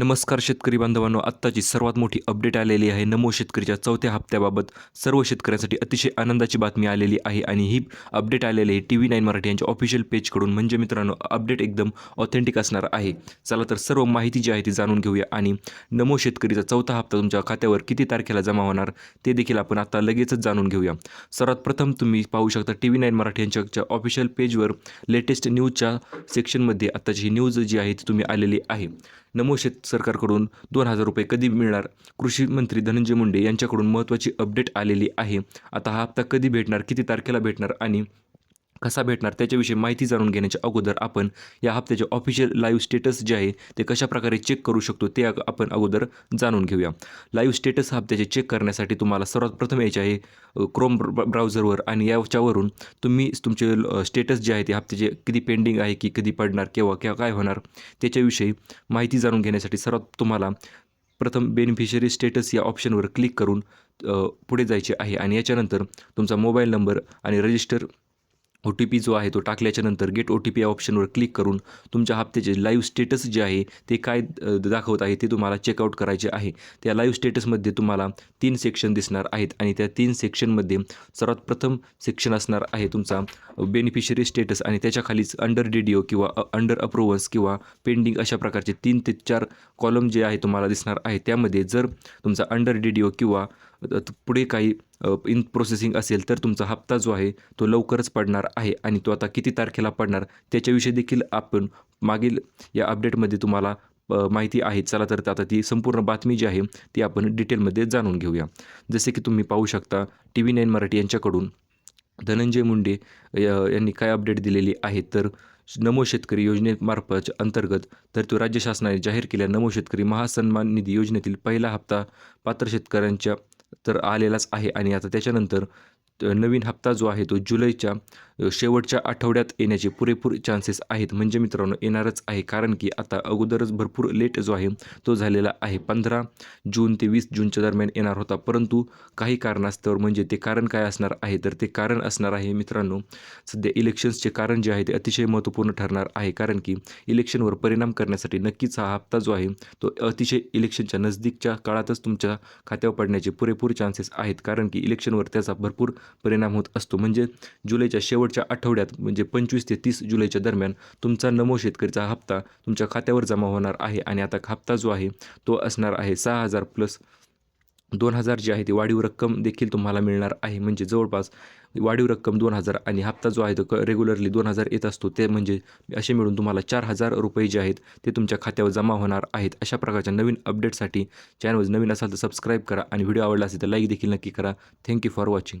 नमस्कार शेतकरी बांधवांनो आत्ताची सर्वात मोठी अपडेट आलेली आहे. नमो शेतकरीच्या चौथ्या हप्त्याबाबत सर्व शेतकऱ्यांसाठी अतिशय आनंदाची बातमी आलेली आहे आणि ही अपडेट आलेली आहे टी व्ही नाईन मराठी यांच्या ऑफिशियल पेजकडून म्हणजे मित्रांनो अपडेट एकदम ऑथेंटिक असणार आहे. चला तर सर्व माहिती जी आहे ती जाणून घेऊया आणि नमो शेतकरीचा चौथा हप्ता तुमच्या खात्यावर किती तारखेला जमा होणार ते देखील आपण आता लगेचच जाणून घेऊया. सर्वात प्रथम तुम्ही पाहू शकता टी व्ही नाईन मराठी यांच्या ऑफिशियल पेजवर लेटेस्ट न्यूजच्या सेक्शनमध्ये आत्ताची ही न्यूज जी आहे ती तुम्ही आलेली आहे. नमो शेत सरकारकडून दोन हजार रुपये कधी मिळणार? कृषी मंत्री धनंजय मुंडे यांच्याकडून महत्त्वाची अपडेट आलेली आहे. आता हा हप्ता कधी भेटणार? किती तारखेला भेटणार? आणि कसा भेटणार त्याच्याविषयी माहिती जाणून घेण्याच्या अगोदर आपण या हप्त्याचे ऑफिशियल लाईव्ह स्टेटस जे आहे ते कशाप्रकारे चेक करू शकतो ते आपण अगोदर जाणून घेऊया. लाईव्ह स्टेटस हप्त्याचे चेक करण्यासाठी तुम्हाला सर्वात प्रथम यायचे आहे क्रोम ब्राउझरवर आणि याच्यावरून तुम्ही तुमचे स्टेटस जे आहे ते हप्त्याचे किती पेंडिंग आहे की कधी पडणार केव्हा किंवा काय होणार त्याच्याविषयी माहिती जाणून घेण्यासाठी सर्वात तुम्हाला प्रथम बेनिफिशरी स्टेटस या ऑप्शनवर क्लिक करून पुढे जायचे आहे आणि याच्यानंतर तुमचा मोबाईल नंबर आणि रजिस्टर ओ टी पी जो आहे तो टाकल्याच्यानंतर गेट ओ टी पी या ऑप्शनवर क्लिक करून तुमच्या हप्त्याचे लाईव्ह स्टेटस जे आहे ते काय दाखवत आहे ते तुम्हाला चेकआउट करायचे आहे. त्या लाईव्ह स्टेटसमध्ये तुम्हाला तीन सेक्शन दिसणार आहेत आणि त्या तीन सेक्शनमध्ये सर्वात प्रथम सेक्शन असणार आहे तुमचा बेनिफिशरी स्टेटस आणि त्याच्याखालीच अंडर डी डी ओ किंवा अंडर अप्रुव्हल्स किंवा पेंडिंग अशा प्रकारचे तीन ते चार कॉलम जे आहे तुम्हाला दिसणार आहे. त्यामध्ये जर तुमचा अंडर डी डी ओ किंवा पुढे काही इन प्रोसेसिंग असेल तर तुमचा हप्ता जो आहे तो लवकरच पडणार आहे आणि तो आता किती तारखेला पडणार त्याच्याविषयी देखील आपण मागील या अपडेटमध्ये तुम्हाला माहिती आहे. चला तर आता ती संपूर्ण बातमी जी आहे ती आपण डिटेलमध्ये जाणून घेऊया. जसे की तुम्ही पाहू शकता टी व्ही नाईन मराठी यांच्याकडून धनंजय मुंडे य- यांनी काय अपडेट दिलेली आहे तर नमो शेतकरी योजनेमार्फत अंतर्गत तर तो राज्य शासनाने जाहीर केल्या नमो शेतकरी महासन्मान निधी योजनेतील पहिला हप्ता पात्र शेतकऱ्यांच्या तर आलेलाच आहे. आणि आता त्याच्यानंतर नवीन हप्ता जो आहे तो जुलैच्या शेवटच्या आठवड्यात येण्याचे पुरेपूर चान्सेस आहेत. म्हणजे मित्रांनो येणारच आहे. कारण की आता अगोदरच भरपूर लेट जो आहे तो झालेला आहे. पंधरा जून ते वीस जूनच्या दरम्यान येणार होता. परंतु काही कारणास्तव म्हणजे ते कारण काय असणार आहे? तर ते कारण असणार आहे मित्रांनो सध्या इलेक्शन्सचे कारण जे आहे ते अतिशय महत्त्वपूर्ण ठरणार आहे. कारण की इलेक्शनवर परिणाम करण्यासाठी नक्कीच हा हप्ता जो आहे तो अतिशय इलेक्शनच्या नजदीकच्या काळातच तुमच्या खात्यावर पडण्याचे पुरेपूर चान्सेस आहेत. कारण की इलेक्शनवर त्याचा भरपूर परिणाम होत असतो. म्हणजे जुलैच्या शेवट शेवटच्या आठवड्यात म्हणजे पंचवीस ते तीस जुलैच्या दरम्यान तुमचा नमो शेतकरीचा हप्ता तुमच्या खात्यावर जमा होणार आहे आणि आता हप्ता जो आहे तो असणार आहे सहा हजार प्लस दोन हजार जी आहे ती वाढीव रक्कम देखील तुम्हाला मिळणार आहे. म्हणजे जवळपास वाढीव रक्कम दोन हजार आणि हप्ता जो आहे तो क रेग्युलरली दोन हजार येत असतो ते म्हणजे असे मिळून तुम्हाला चार हजार रुपये जे आहेत ते तुमच्या खात्यावर जमा होणार आहेत. अशा प्रकारच्या नवीन अपडेटसाठी चॅनल नवीन असाल तर सबस्क्राईब करा आणि व्हिडिओ आवडला असेल तर लाईक देखील नक्की करा. Thank you for watching